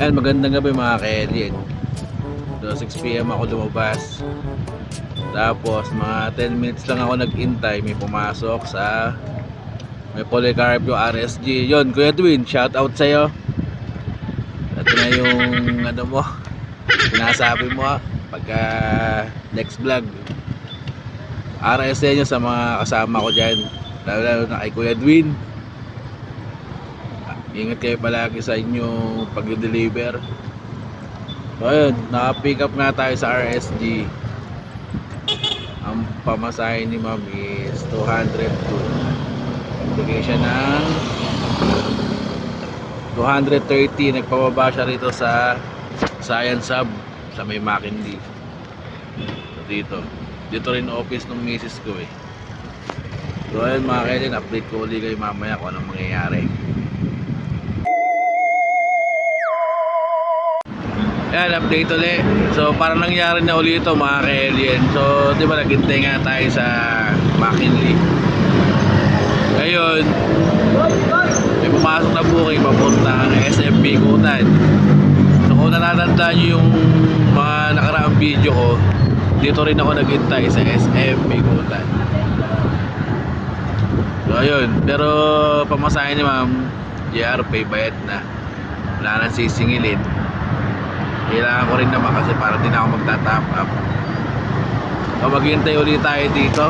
Ayan, magandang gabi mga ka-alien. So, 6pm ako lumabas. Tapos, mga 10 minutes lang ako nag-intay. May pumasok sa... May Polycarp yung RSG. Yon Kuya Dwin, shout out sa'yo. Ito na yung ano mo. Sinasabi mo ah, pagka next vlog. RSG nyo sa mga kasama ko dyan. Lalo na kay Kuya Dwin. Ingat kayo palagi sa inyong pag-deliver. So ayun, naka-pick up nga tayo sa RSG. Ang pamasahe ni ma'am is 202. Bigay siya ng 230. Nagpababa siya rito sa Science Hub sa may Mackinley. So, dito. Dito rin office ng misis ko eh. So ayun mga kailan, update ko ulit kayo mamaya kung anong mangyayari. Yan, update ulit. So, parang nangyari na ulit ito mga ka-alien. So, di ba naghintay nga tayo sa McKinley. Ngayon, may pumasok na booking papunta ng SMB Kutan. So, kung natatandaan nyo yung mga nakaraang video ko, dito rin ako naghintay sa SMB Kutan. So, ayun. Pero, pamasahe ni ma'am, JR, pay bayad na. Wala nang sisingilin kailangan ko rin naman kasi para din ako magta-top up. So maghihintay ulit tayo dito.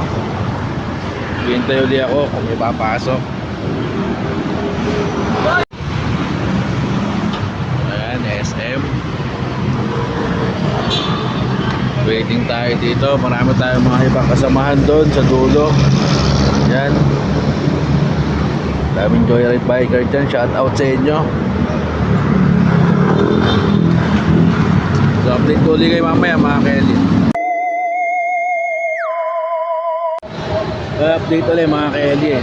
Maghihintay ulit ako kung may papasok. Ayan SM waiting tayo dito. Marami tayong mga ibang kasamahan doon sa dulo. Yan daming joyride biker dyan. Shout out sa inyo So update ko ulit kayo mamaya mga Kelly. So update ulit mga Kelly.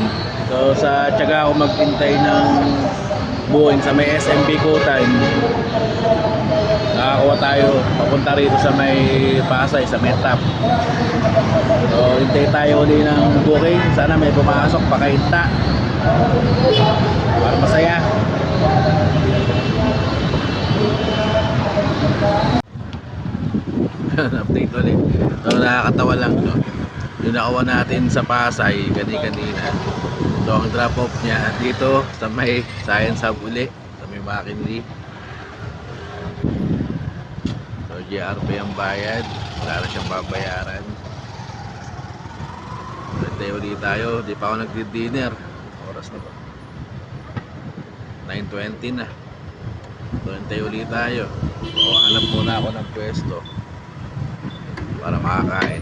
So sa tiyaga ako maghintay ng buuin sa may SMB Kutan. Nakakuha tayo papunta rito sa may Pasay, sa Metap. So hintay tayo ulit ng booking. Sana may pumasok pakainta. Para masaya. update ulit. So nakakatawa lang no. Yung nakawa natin sa Pasay kani-kanina. So ang drop off niya dito sa may Science Hub uli, sa may McKinley. So GRP ang bayad, wala na siyang babayaran. Hintay ulit tayo, di pa ako nagdi-dinner. Oras na ba? 9.20 na. Hintay ulit tayo. So hanap muna ako ng pwesto para makakain.